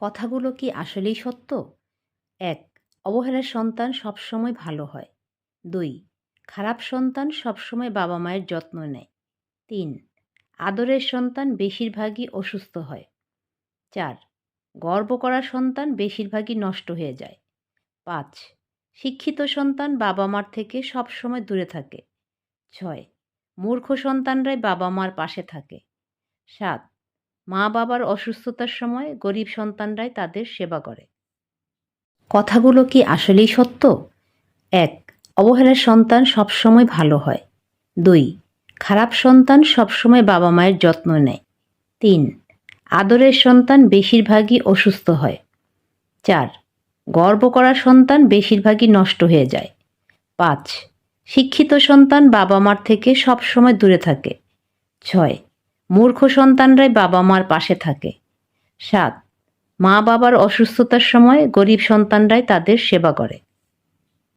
কথাগুলো কি আসলেই সত্য? এক, অবহেলার সন্তান সবসময় ভালো হয়। দুই, খারাপ সন্তান সবসময় বাবা মায়ের যত্ন নেয়। তিন, আদরের সন্তান বেশিরভাগই অসুস্থ হয়। চার, গর্ব করা সন্তান বেশিরভাগই নষ্ট হয়ে যায়। পাঁচ, শিক্ষিত সন্তান বাবা মার থেকে সবসময় দূরে থাকে। ছয়, মূর্খ সন্তানরাই বাবা মার পাশে থাকে। সাত মা বাবার অসুস্থতার সময় গরিব সন্তানরাই তাদের সেবা করে। কথাগুলো কি আসলেই সত্য? এক, অবহেলার সন্তান সবসময় ভালো হয়। দুই, খারাপ সন্তান সবসময় বাবা মায়ের যত্ন নেয়। তিন, আদরের সন্তান বেশিরভাগই অসুস্থ হয়। চার, গর্ব করা সন্তান বেশিরভাগই নষ্ট হয়ে যায়। পাঁচ, শিক্ষিত সন্তান বাবা মার থেকে সবসময় দূরে থাকে। ছয় মূর্খ সন্তানরাই বাবা মার পাশে থাকে। সাত মা বাবার অসুস্থতার সময় গরিব সন্তানরাই তাদের সেবা করে।